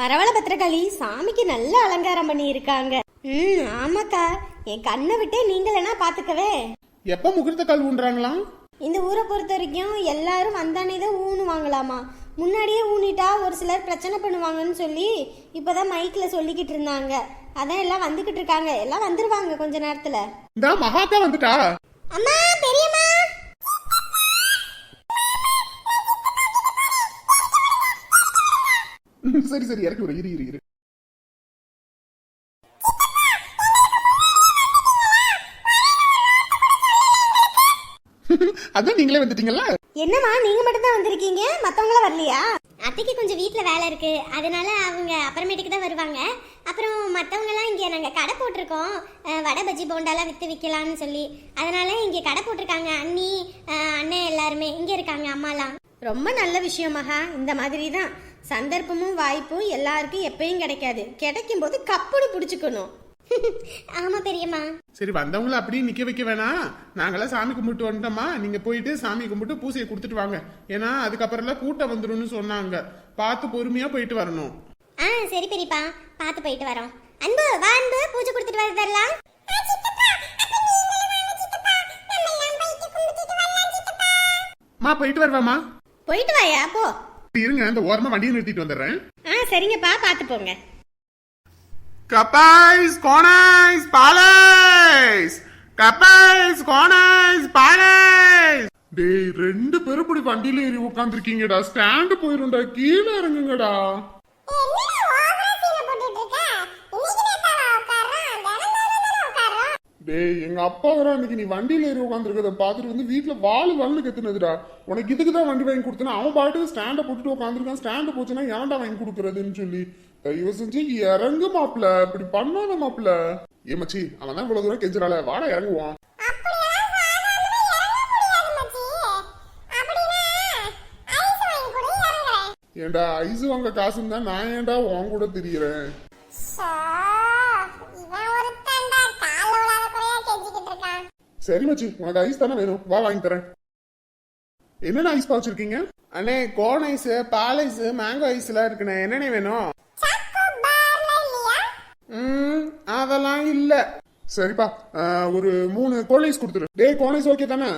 பரவாயில்ல பத்திரகாளி. சாமிக்கு நல்ல அலங்காரம் பண்ணி இருக்காங்க ம் ஆமாக்கா. என் கண்ணை விட்டே நீங்களேனா பாத்துக்கவே எப்ப முகூர்த்த கால் ஊன்றாங்களாம் இந்த ஊரை பொறுத்த வரைக்கும் எல்லாரும் வந்தானே தான் ஊனுவாங்களாமா. முன்னாடியே ஊனிட்டா ஒரு சிலர் பிரச்சனை பண்ணுவாங்கன்னு சொல்லி இப்பதான் மைக்ல சொல்லிக்கிட்டு இருந்தாங்க. அதான் எல்லாம் வந்துகிட்டு இருக்காங்க. எல்லாம் வந்துருவாங்க கொஞ்ச நேரத்துல. இந்த மகாக்கா வந்துட்டா. அம்மா பெரியம்மா. சரி சரி இறக்கி விடு. இரு இரு இரு. அதான் நீங்களே வந்துட்டீங்கல்ல? என்னம்மா நீங்க மட்டும் தான் வந்திருக்கீங்க? மத்தவங்கள வரலையா? அத்தைக்கு கொஞ்சம் வீட்ல வேலை இருக்கு. அதனால அவங்க அப்புறமேட்டுக்கு தான் வருவாங்க. அப்புறம் மத்தவங்க எல்லாம் இங்க நாங்க கடை போட்டிருக்கோம். அஹ், வடை பஜ்ஜி போண்டாலாம் வித்து விற்கலாம்னு சொல்லி. அதனால இங்க கடை போட்டிருக்காங்க. அண்ணி அஹ், அண்ணன் எல்லாருமே இங்க இருக்காங்க அம்மாலாம். ரொம்ப நல்ல விஷயம் மகா. இந்த மாதிரி தான் சந்தர்ப்பமும் வாய்ப்பும் எல்லாருக்கும் எப்பயும் கிடைக்காது. கிடைக்கும் போது கப்புனு பிடிச்சுக்கணும். ஆமா பெரியம்மா. சரி வந்தவங்கள அப்படியே நிக்க வைக்க வேணாம் நாங்கெல்லாம் சாமி கும்பிட்டு வந்துட்டோமா நீங்க போயிட்டு சாமி கும்பிட்டு பூசையை கொடுத்துட்டு வாங்க. ஏன்னா அதுக்கப்புறம்லாம் கூட்டம் வந்துரும்னு சொன்னாங்க. பார்த்து பொறுமையா போயிட்டு வரணும். ஆ சரி பெரியப்பா. பார்த்து போயிட்டு வரோம். அன்பு வா அன்பு. பூஜை கொடுத்துட்டு வரதெல்லாம் மா போயிட்டு வருவாமா போயிட்டு வாயா போ. இருங்க இந்த ஓரமா வண்டியை நிறுத்திட்டு வந்துடுறேன். ஆ சரிங்கப்பா பார்த்து போங்க. கப்பாய்ஸ் கோனாய்ஸ் பாலைஸ் கப்பாய்ஸ் கோனாய்ஸ் பாலைஸ் டேய் ரெண்டு பேரும் இப்படி வண்டியில ஏறி உட்காந்துருக்கீங்கடா ஸ்டாண்டு போயிரும்டா கீழே இறங்குங்கடா. டேய் எங்க அப்பா வர அன்னைக்கு நீ வண்டியில ஏறி உட்காந்துருக்கத பாத்துட்டு வந்து வீட்டுல வாழு வாழுன்னு கத்துனதுடா. உனக்கு இதுக்கு தான் வண்டி வாங்கி கொடுத்தனா அவன் பாட்டுக்கு ஸ்டாண்டை போட்டுட்டு உட்காந்துருக்கான் ஸ்டாண்ட் போச்சுன்னா ஏன்டா வாங்கி கொடுக்குறதுன்னு சொல்லி. தயவு செஞ்சு இறங்கு மாப்ள இப்படி பண்ணாத மாப்ள ஏ மச்சி அவன் தான் இவ்வளவு தூரம் கெஞ்சுறாள வாடா இறங்குவான். ஏன்டா ஐஸ் வாங்க காசுன்னு தான் நான் ஏன்டா உன் கூட திரியறேன்? சரி மச்சி. உனக்கு ஐஸ் தானே வேணும். வா வாங்கி தரேன். என்னென்ன ஐஸ் பா வச்சிருக்கீங்க அண்ணே கோன் ஐஸ் பால் ஐஸ் மேங்கோ ஐஸ் எல்லாம் இருக்குண்ணே. என்னென்ன வேணும்? ம் அதெல்லாம் இல்ல. சரிப்பா. ஒரு மூணு கோன் ஐஸ் கொடுத்துரு. டேய் கோன் ஐஸ் ஓகே தானே?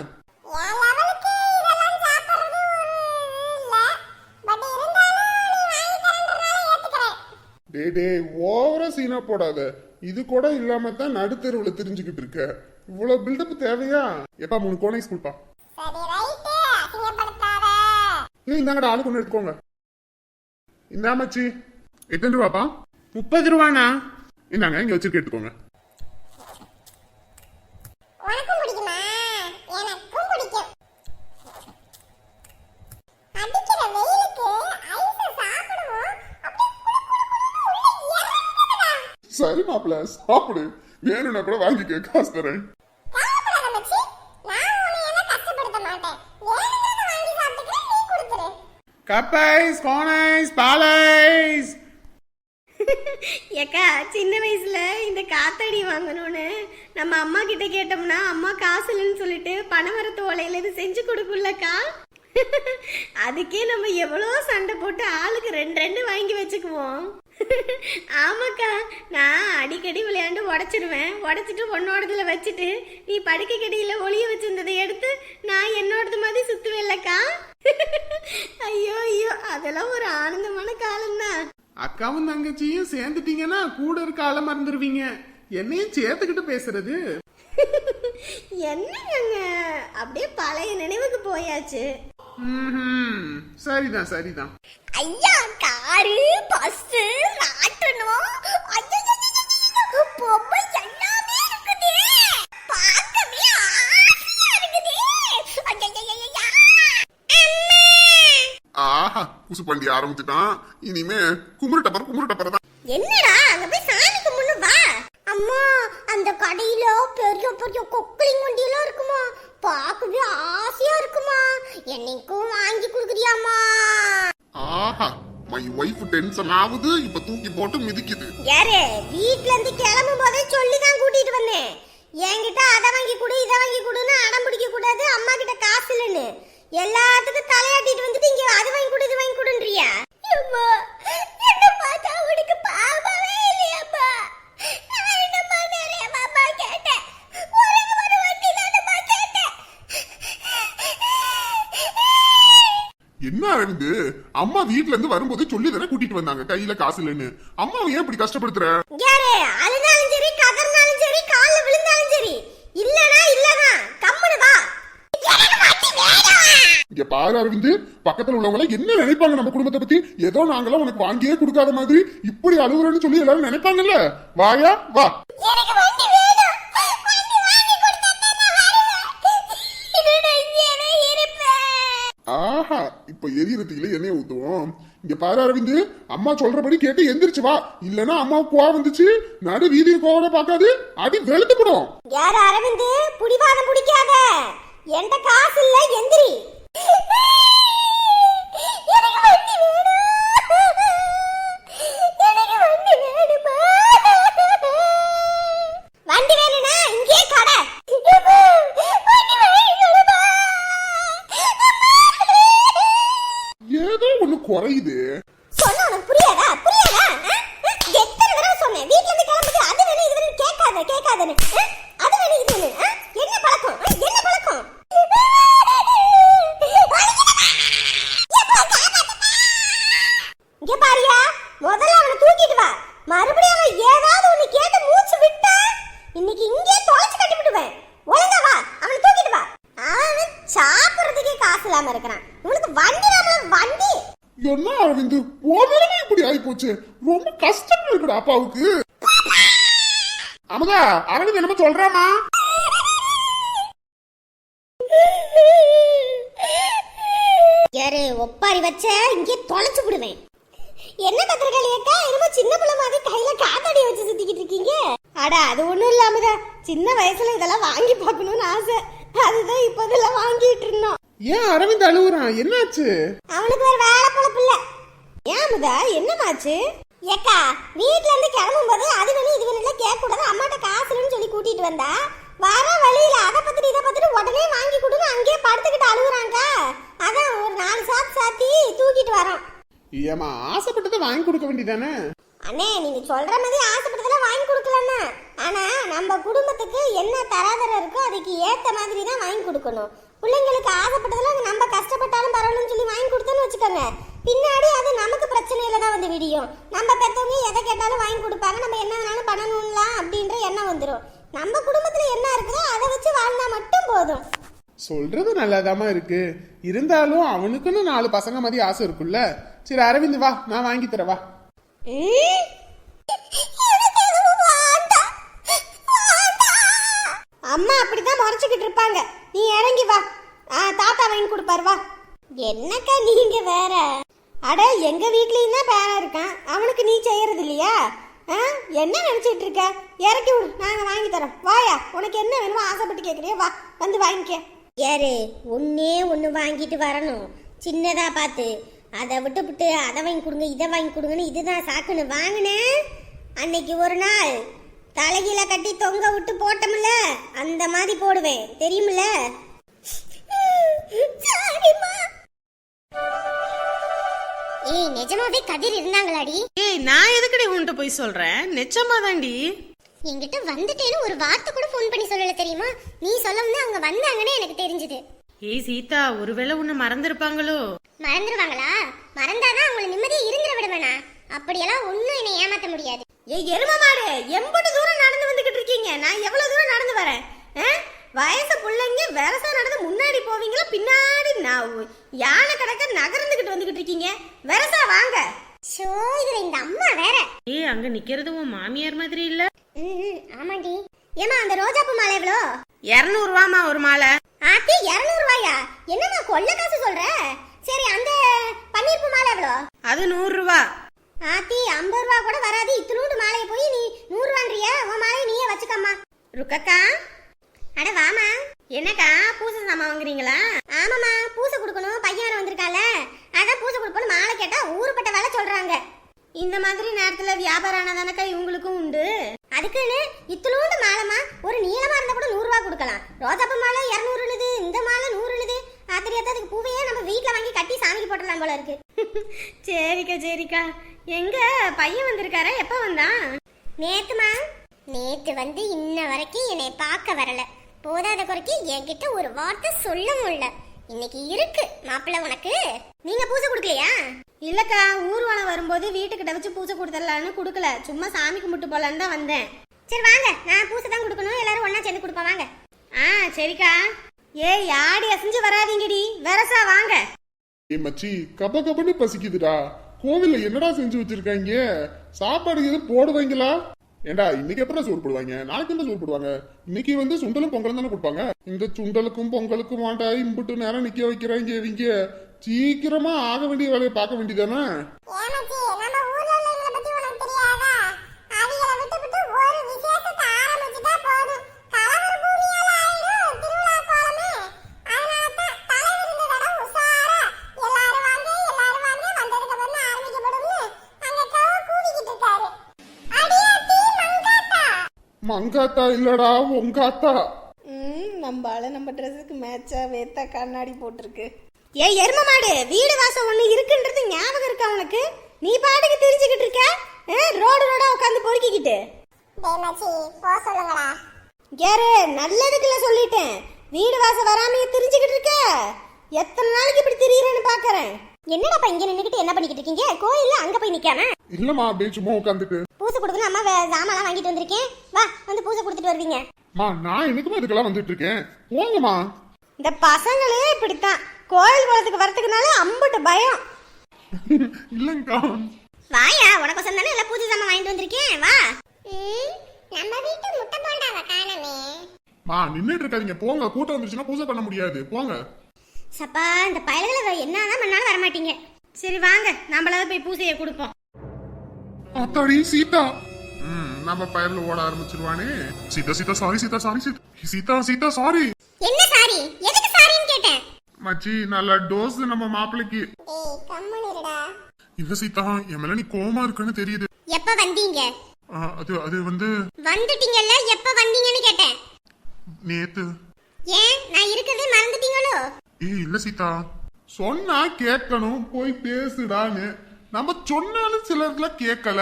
டேய் டேய் ஓவரா சீனா போடாத. இது கூட இல்லாம தான் நடுத்தெருவுல தெரிஞ்சுக்கிட்டு இருக்க. இவ்வளவு பில்டப் தேவையா? எப்பா மூணு கோன் ஐஸ் கொடுப்பா ஏய் இந்தாங்கடா ஆளுக்கு ஒன்று எடுத்துக்கோங்க. இந்தா மச்சி. எத்தனை ரூபாப்பா? முப்பது ரூபாண்ணா. இந்தாங்க இங்க வச்சிருக்க எடுத்துக்கோங்க. சரி மாப்பிள்ள சாப்பிடு. வேணும்னா கூட வாங்கிக்க காசு தரேன் கவலைப்படாத மச்சி. நான் உன்னை எல்லாம் கஷ்டப்படுத்த மாட்டேன். வேணுங்கிறத வாங்கி சாப்பிட்டுக்கிறேன், நீ கொடுத்துரு. கப்பைஸ் கோனைஸ் பாலைஸ். ஏக்கா சின்ன வயசுல இந்த காத்தாடி வாங்கணும்னு நம்ம அம்மா கிட்ட கேட்டோம்னா அம்மா காசு இல்லைன்னு சொல்லிட்டு பனைமரத்து ஓலையில இது செஞ்சு கொடுக்கும்லக்கா? அதுக்கே நம்ம எவ்வளோ சண்டை போட்டு ஆளுக்கு ரெண்டு ரெண்டு வாங்கி வச்சுக்குவோம். ஆமாக்கா நான் அடிக்கடி விளையாண்டு உடச்சிடுவேன் உடச்சிட்டு உன்னோடதுல வச்சுட்டு நீ படுக்கை கடியில் ஒளிய வச்சிருந்ததை எடுத்து நான் என்னோடது மாதிரி சுத்துவேன்லக்கா? ஐயோ ஐயோ அதெல்லாம் ஒரு ஆனந்தமான காலம்தான் அக்காவும் தங்கச்சியும் சேர்ந்துட்டீங்கன்னா கூட இருக்க ஆள மறந்துடுவீங்க என்னையும் சேர்த்துக்கிட்டு பேசுறது. என்னங்க? அப்படியே பழைய நினைவுக்கு போயாச்சு. சரிதான் சரிதான். ஐயா காரு பஸ் ராட்டணும். ஐயோ பொம்மை குசு பண்டி ஆரம்பிச்சுட்டான். இனிமே குமுறு டப்பர் குமுறு டப்பர் தான் என்னடா அங்க போய் சாமி கும்பிடு வா. அம்மா அந்த கடையில பெரிய பெரிய கொக்கலிங் வண்டியெல்லாம் இருக்குமா? பார்க்கவே ஆசையா இருக்குமா? என்னைக்கும் வாங்கி கொடுக்குறியாமா ஆஹா மை ஒய்ஃப் டென்ஷன் ஆகுது. இப்ப தூக்கி போட்டு மிதிக்குது. யாரு? வீட்ல இருந்து கிளம்பும் போதே சொல்லி தான் கூட்டிட்டு வந்தேன். என்கிட்ட அதை வாங்கி கொடு இதை வாங்கி கொடுன்னு அடம் பிடிக்க கூடாது அம்மா கிட்ட காசு இல்லைன்னு. எல்லாத்துக்கும் தலையாட்டிட்டு வந்துட்டு இங்க அது வாங்கி கொடு இது வாங்கி கொடுன்றியா? அம்மா என்ன பார்த்தா உனக்கு பாவமே இல்லையாப்பா என்ன அரவிந்து அம்மா வீட்ல இருந்து வரும்போது சொல்லி தானே கூட்டிட்டு வந்தாங்க கையில காசு இல்லைன்னு. அம்மாவை ஏன் இப்படி கஷ்டப்படுத்துற? பாரு அரவிந்து பக்கத்துல உள்ளவங்க எல்லாம் என்ன நினைப்பாங்க நம்ம குடும்பத்தை பத்தி? ஏதோ நாங்கெல்லாம் உனக்கு வாங்கியே கொடுக்காத மாதிரி இப்படி அழுகுறேன்னு சொல்லி எல்லாரும் நினைப்பாங்கல்ல? வாயா வா. ஆஹா இப்ப எரியறதுக்குள்ள எண்ணெய் ஊத்துவோம். இங்க பாரு அரவிந்து அம்மா சொல்றபடி கேட்டு எந்திரிச்சு வா. இல்லனா அம்மாவுக்கு கோவம் வந்துச்சு. நடு வீதியை கோவம் பார்க்காது. அடி வெளுத்துப்படும் யார் அரவிந்து? புடிவாதம் பிடிக்காத. என்கிட்ட காசு இல்ல எந்திரி எனக்கு வண்டி வேணும் எனக்கு வண்டி வேணுமா வண்டி வேணும்னா இங்கே கடை வண்டி வேணுமா ஏதோ ஒண்ணு குறையுது சொன்னா உனக்கு புரியாதா புரியாதா ஆ? ஆ? எத்தனை தடவை சொன்னேன் வீட்ல இருந்து கிளம்புது அது வேணும் இது வேணும் கேட்காத கேட்காதன்னு ஆ? அது வேணும் இது வேணும் ஆ? என்ன பழக்கம் ஆ? என்ன பழக்கம் இங்க பாரியா முதல்ல அவனை தூக்கிட்டு வா மறுபடியும் அவன் ஏதாவது ஒண்ணு கேட்டு மூச்சு விட்டா இன்னைக்கு இங்கே தொலைச்சு கட்டி விடுவேன் ஒழுங்கா வா அவனை தூக்கிட்டு வா அவன் சாப்பிடுறதுக்கே காசு இல்லாம இருக்கிறான் இவனுக்கு வண்டி வேணும் வண்டி என்ன அரவிந்து உன் நிலைமை இப்படி ஆகி போச்சு ரொம்ப கஷ்டமா இருக்குடா அப்பாவுக்கு அமுதா அரவிந்த் என்னமோ சொல்றாமா யாரு ஒப்பாரி வச்ச இங்கே தொலைச்சு விடுவேன். என்ன கத்திரக்காளி அக்கா என்னமோ சின்ன பிள்ளை மாதிரி கையில காத்தாடி வச்சு சுத்திக்கிட்டு இருக்கீங்க? அட அது ஒண்ணும் இல்லாமதா சின்ன வயசுல இதெல்லாம் வாங்கி பார்க்கணும்னு ஆசை. அதுதான் இப்ப இதெல்லாம் வாங்கிட்டு இருந்தோம். ஏன் அரவிந்த் அழுகுறான் என்னாச்சு? அவனுக்கு ஒரு வேலை பொழப்பு இல்ல. ஏன் அமுதா? என்னமாச்சு? ஏக்கா வீட்ல இருந்து கிளம்பும் போது அது வேணும் இது வேணும் கேட்க கூடாது அம்மாட்ட காசு இல்லைன்னு சொல்லி கூட்டிட்டு வந்தா? வர வழியில அதை பத்திட்டு இதை பத்திட்டு உடனே வாங்கி கொடுங்க அங்கேயே படுத்துக்கிட்டு அழுகுறாங்க அதான் ஒரு நாலு சாத்து சாத்தி தூக்கிட்டு வரோம். ஏமா ஆசைப்பட்டதை வாங்கி கொடுக்க வேண்டியதானே? அண்ணே நீங்க சொல்ற மாதிரி ஆசைப்பட்டதெல்லாம் வாங்கி கொடுக்கலன்னா ஆனா நம்ம குடும்பத்துக்கு என்ன தராதரம் இருக்கோ அதுக்கு ஏத்த மாதிரி தான் வாங்கி கொடுக்கணும். பிள்ளைங்களுக்கு ஆசைப்பட்டதெல்லாம் நம்ம கஷ்டப்பட்டாலும் பரவாயில்லன்னு சொல்லி வாங்கி கொடுத்தோன்னு வச்சுக்கோங்க. பின்னாடி அது நமக்கு பிரச்சனையில தான் வந்து விடியும். நம்ம பெத்தவங்க எதை கேட்டாலும் வாங்கி கொடுப்பாங்க. நம்ம என்ன வேணாலும் பண்ணணும்லாம் அப்படின்ற எண்ணம் வந்துடும் நம்ம குடும்பத்துல என்ன இருக்குதோ அதை வச்சு வாழ்ந்தா மட்டும் போதும். சொல்றது நல்லாதாம்மா இருக்கு. இருந்தாலும் அவனுக்குன்னு நாலு பசங்க மாதிரி ஆசை இருக்குல்ல சரி அரவிந்த் வா நான் வாங்கி தரேன் வா. ம்? எனக்கு எதுவும் வேண்டாம். வேண்டாம். அம்மா அப்படிதான் முறைச்சுக்கிட்டு இருப்பாங்க. நீ இறங்கி வா. ஆ தாத்தா வாங்கி கொடுப்பாரு வா. என்னக்கா நீங்க வேற? அட எங்க வீட்லயும் தான் பேரன் இருக்கான். அவனுக்கு நீ செய்யறது இல்லையா? ஆ என்ன நினைச்சிட்டு இருக்க? இறக்கி விடு நாங்க வாங்கி தரோம். வாயா உனக்கு என்ன வேணுமோ ஆசைப்பட்டு கேக்குறியா வா வந்து வாங்கிக்க யாரு ஒன்னே ஒன்று வாங்கிட்டு வரணும். சின்னதா பார்த்து அதை விட்டுப்புட்டு அதை வாங்கி கொடுங்க இதை வாங்கி கொடுங்கன்னு இதுதான் சாக்குன்னு வாங்கினேன் அன்னைக்கு ஒரு நாள். தலைகீழ கட்டி தொங்க விட்டு போட்டோம்ல அந்த மாதிரி போடுவேன். தெரியுமில்ல? ஏய் நிஜமாவே கதிர் இருந்தாங்களாடி? ஏய் நான் எதுக்குடி உன்கிட்ட போய் சொல்றேன்? நிச்சயமா தாண்டி என்கிட்ட வந்துட்டேன்னு ஒரு வார்த்தை கூட ஃபோன் பண்ணி சொல்லல தெரியுமா? நீ சொல்லவும் அவங்க வந்தாங்கன்னு எனக்கு தெரிஞ்சது. ஏய் சீதா ஒருவேளை உன்னை மறந்துருப்பாங்களோ? மறந்துடுவாங்களா மறந்தாதான் அவங்கள நிம்மதியா இருந்துட விடுவேனா அப்படியெல்லாம் ஒன்றும் என்னை ஏமாத்த முடியாது. ஏய் எரும மாடு எம்பட்டு தூரம் நடந்து வந்துகிட்டு இருக்கீங்க. நான் எவ்வளவு தூரம் நடந்து வரேன்? வயசு பிள்ளைங்க வெரசா நடந்து முன்னாடி போவீங்களா பின்னாடி நான் யானை கிடக்க நகர்ந்துகிட்டு வந்துகிட்டு இருக்கீங்க? வெரசா வாங்க. ஷோ இதுல இந்த அம்மா வேற. ஏய் அங்க நிக்கிறது உன் மாமியார் மாதிரி இல்ல? ஆமாண்டி. ஏமா அந்த ரோஜாப்பூ மாலை எவ்வளோ? இரநூறுவாமா ஒரு மாலை. ஆத்தி இரநூறு ரூபாயா என்னம்மா கொள்ள காசு சொல்ற? சரி அந்த பன்னீர்பூ மாலை எவ்வளோ? அது நூறு ரூபா ஆத்தி ஐம்பது ரூபா கூட வராது. இத்தினூண்டு மாலையை போய் நீ நூறு ரூபான்றியா உன் மாலையை நீயே வச்சுக்கம்மா. ருக்கக்கா? அட வாமா. என்னக்கா பூசை சாமான் வாங்குறீங்களா? ஆமாம்மா பூசை கொடுக்கணும். பையன் வேறு வந்திருக்கால. அதான் பூசை கொடுப்போம்னு மாலை கேட்டால் ஊருப்பட்ட வேலை சொல்கிறாங்க இந்த மாதிரி நேரத்தில் வியாபாரம் ஆனதானக்கா இவங்களுக்கும் உண்டு. அதுக்குன்னு இத்தினூண்டு மாலைமா ஒரு நீளமாக இருந்தால் கூட நூறுரூவா கொடுக்கலாம். ரோஜாப்பூ மாலை இரநூறுனுது இந்த மாலை நூறுனுது ஆத்திரியாத்த அதுக்கு பூவையே நம்ம வீட்டில் வாங்கி கட்டி சாமிக்கு போட்டுடலாம் போல இருக்கு. சரிக்கா சரிக்கா. எங்க? பையன் வந்திருக்காரா? எப்ப வந்தான்? நேத்துமா நேத்து வந்து இன்ன வரைக்கும் என்னை பார்க்க வரல. போதாத குறைக்கு என்கிட்ட ஒரு வார்த்தை சொல்ல முடியல. இன்னைக்கு இருக்கு மாப்பிள்ளை உனக்கு. நீங்க பூசை கொடுக்கலையா? இல்லக்கா ஊர்வலம் வரும்போது வீட்டுக்கிட்ட வச்சு பூஜை கொடுத்துடலான்னு கொடுக்கல. சும்மா சாமி கும்பிட்டு போலான்னு தான் வந்தேன். சரி வாங்க. நான் பூசை தான் கொடுக்கணும். எல்லாரும் ஒண்ணா சேர்ந்து கொடுப்போம். வாங்க. ஆ சரிக்கா. ஏய் ஆடி அசைஞ்சு வராதீங்கடி. வரசா வாங்க. ஏ மச்சி கப கபன்னு பசிக்குதுடா. கோவில்ல என்னடா செஞ்சு வச்சிருக்காங்க? சாப்பாடு எதுவும் போடுவாங்களா? ஏண்டா இன்னைக்கு எப்பறம் சோறு போடுவாங்க? நாளைக்கு என்ன சோறு போடுவாங்க? இன்னைக்கு வந்து சுண்டலும் பொங்கலும் தானே கொடுப்பாங்க. இந்த சுண்டலுக்கும் பொங்கலுக்கும் வாண்டா இம்புட்டு நேரம் நிக்க வைக்கிறாங்க இவங்க. சீக்கிரமா ஆக வேண்டிய வேலையை பார்க்க வேண்டியதானே மங்காத்தா இல்லடா உங்காத்தா ம் நம்ம ஆளு நம்ம ட்ரெஸ்ஸுக்கு மேட்சா வேத்தா கண்ணாடி போட்டிருக்கு. ஏய் எரும மாடு வீடு வாசம் ஒண்ணு இருக்குன்றது ஞாபகம் இருக்கா உனக்கு? நீ பாட்டுக்கு தெரிஞ்சுக்கிட்டு இருக்க? ரோடு ரோடா உட்காந்து பொறுக்கிக்கிட்டு. டேய் மச்சி போ சொல்லுங்கடா. யாரு நல்லதுக்குள்ள சொல்லிட்டேன். வீடு வாசம் வராமையே தெரிஞ்சுக்கிட்டு இருக்க? எத்தனை நாளைக்கு இப்படி திரியறேன்னு பாக்குறேன். என்னடாப்பா இங்க நின்னுக்கிட்டு என்ன பண்ணிக்கிட்டு இருக்கீங்க? கோயில்ல அங்க போய் நிக்காம? இல்லம்மா அப்படியே சும்மா உட்காந்துட்டு பூசை கொடுக்கணும் அம்மா சாமான்லாம் வாங்கிட்டு வந்திருக்கேன். வா வந்து பூசை கொடுத்துட்டு வருவீங்க. மா நான் எனக்குமா இதுக்கெல்லாம் வந்துட்டு இருக்கேன் போங்கம்மா. இந்த பசங்களே இப்படித்தான். கோயில் குளத்துக்கு வரதுக்குனால அம்புட்டு பயம். இல்லங்கா. வாயா உனக்கு தானே? எல்லாம் பூஜை சாமான் வாங்கிட்டு வந்திருக்கேன். வா. நம்ம வீட்டு முட்டை போண்டாவ காணமே. மா நின்னுட்டு இருக்காதீங்க. போங்க கூட்டம் வந்துருச்சுன்னா பூஜை பண்ண முடியாது. போங்க. சப்பா இந்த பயல்களை என்னதான் பண்ணாலும் வர மாட்டீங்க சரி வாங்க. நம்மளாவது போய் பூசையை கொடுப்போம். அத்தாடி சீதா. ம் நம்ம பயிர்ல ஓட ஆரம்பிச்சிருவானே. Sita Sita sorry Sita sorry Sita. Sita Sita sorry என்ன சாரி? எதுக்கு சாரின்னு கேட்டேன்? மச்சி நல்ல டோஸ் நம்ம மாப்பிளைக்கு. ஏய் கம்முனிருடா இல்ல சீதா என் மேல நீ கோமா இருக்குன்னு தெரியுது. எப்ப வந்தீங்க? ஆ, அது அது வந்து வந்துட்டீங்கல்ல எப்ப வந்தீங்கன்னு கேட்டேன். நேத்து. ஏன்? நான் இருக்கிறதே மறந்துட்டீங்களோ? ஏய் இல்ல சீதா. சொன்னா கேட்கணும் போய் பேசுடான்னு. நம்ம சொன்னாலும் சிலர்ல கேட்கல.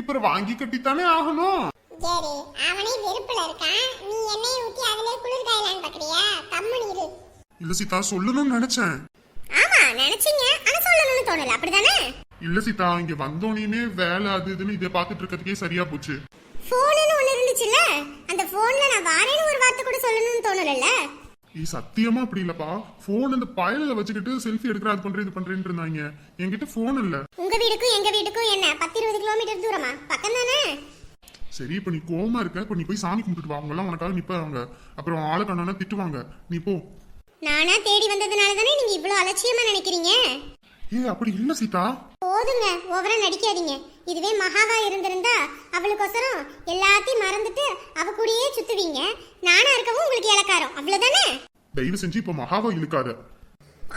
இப்ப வாங்கி கட்டித்தானே ஆகணும். சரி அவனே வெறுப்புல இருக்கான். நீ எண்ணெய் ஊத்தி அதிலே குளிர் காயலான்னு பாக்குறியா கம்முனு இரு. இல்ல சீதா சொல்லணும்னு நினைச்சேன். ஆமா நினைச்சீங்க. ஆனா சொல்லணும்னு தோணல. அப்படிதானே? இல்ல சீதா இங்க வந்தோனே வேலை அது இதுன்னு இதை பாத்துட்டு இருக்கிறதுக்கே சரியா போச்சு. போன்னு ஒண்ணு இருந்துச்சுல்ல? அந்த போன்ல நான் வாரேன்னு ஒரு வார்த்தை கூட சொல்லணும்னு தோணலல்ல? நீ சத்தியமா அப்படி இல்லப்பா. போன் இந்த பயல வச்சுக்கிட்டு செல்ஃபி எடுக்கிற அது பண்ற இது பண்றேன்னு இருந்தாங்க. என்கிட்ட போன் இல்ல. உங்க வீட்டுக்கும் எங்க வீட்டுக்கும் என்ன? பத்து இருபது கிலோமீட்டர் தூரமா? பக்கம் தானே சரி இப்ப நீ கோவமா இருக்க இப்ப நீ போய் சாமி கும்பிட்டுட்டு வா. அவங்க எல்லாம் உனக்காக நிப்பாங்க. அப்புறம் ஆளை கண்ணானா திட்டுவாங்க. நீ போ. நானா தேடி வந்ததுனால தானே நீங்க இவ்வளவு அலட்சியமா நினைக்கிறீங்க? ஏ அப்படி இல்ல சீதா. போதுங்க ஓவரா நடிக்காதீங்க. இதுவே மகாவா இருந்திருந்தா அவளுக்கொசரம் எல்லாத்தையும் மறந்துட்டு அவ கூடயே சுத்துவீங்க. நானா இருக்கவும் உங்களுக்கு இலக்காரம் அவ்வளவுதானே? தயவு செஞ்சு இப்ப மகாவா இழுக்காத.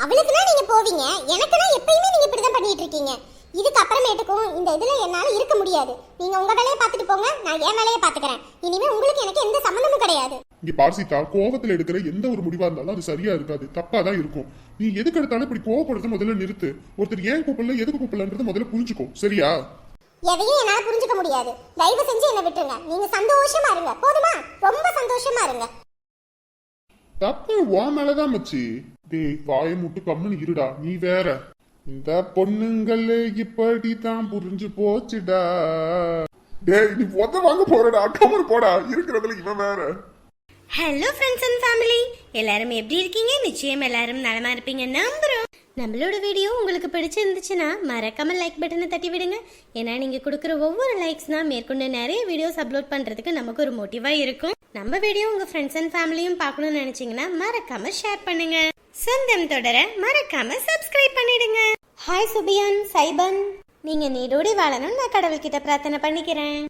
அவளுக்குனா நீங்க போவீங்க. எனக்குனா எப்பயுமே நீங்க இப்படிதான் பண்ணிட்டு இருக்கீங்க. இதுக்கு அப்புறமேட்டுக்கும் இந்த இதுல என்னால இருக்க முடியாது. நீங்க உங்க வேலையை பார்த்துட்டு போங்க நான் என் வேலையை பாத்துக்கிறேன் இனிமே உங்களுக்கு எனக்கு எந்த சம்மந்தமும் கிடையாது. இங்க பார் சீதா கோவத்துல எடுக்கிற எந்த ஒரு முடிவா இருந்தாலும் அது சரியா இருக்காது. தப்பா தான் இருக்கும். நீ எதுக்கு எடுத்தாலும் இப்படி கோவப்படுறத முதல்ல நிறுத்து. ஒருத்தர் ஏன் கூப்பிடல எதுக்கு கூப்பிடலன்றத முதல்ல புரிஞ்சுக்கோ. சரியா? எதையும் என்னால புரிஞ்சுக்க முடியாது. தயவு செஞ்சு என்ன விட்டுருங்க. நீங்க சந்தோஷமா இருங்க. போதுமா? ரொம்ப சந்தோஷமா இருங்க. தப்பு ஓ மேலதான் மச்சி. டேய் வாயை முட்டு கம்முன்னு இருடா. நீ வேற. இந்த பொண்ணுங்களே இப்படித்தான் புரிஞ்சு போச்சுடா. டேய் நீ பொத்த வாங்க போறடா கம்மன் போடா இருக்கிறதுல இவன் வேற. ஹலோ ஃப்ரெண்ட்ஸ் அண்ட் ஃபேமிலி எல்லாரும் எப்படி இருக்கீங்க? நிச்சயம் எல்லாரும் நலமா இருப்பீங்க. நம்புறோம். நம்மளோட வீடியோ உங்களுக்கு பிடிச்சிருந்துச்சுன்னா மறக்காம லைக் பட்டனை தட்டி விடுங்க ஏன்னா நீங்கள் கொடுக்குற ஒவ்வொரு லைக்ஸ் தான் மேற்கொண்டு நிறைய வீடியோஸ் அப்லோட் பண்ணுறதுக்கு நமக்கு ஒரு மோட்டிவாக இருக்கும். நம்ம வீடியோ உங்கள் ஃப்ரெண்ட்ஸ் அண்ட் ஃபேமிலியும் பார்க்கணும்னு நினச்சிங்கன்னா மறக்காம ஷேர் பண்ணுங்க. சொந்தம் தொடர மறக்காம சப்ஸ்கிரைப் பண்ணிடுங்க. ஹாய் சுபியான் சைபன் நீங்கள் நீடோடி வாழணும் நான் கடவுள்கிட்ட பிரார்த்தனை பண்ணிக்கிறேன்.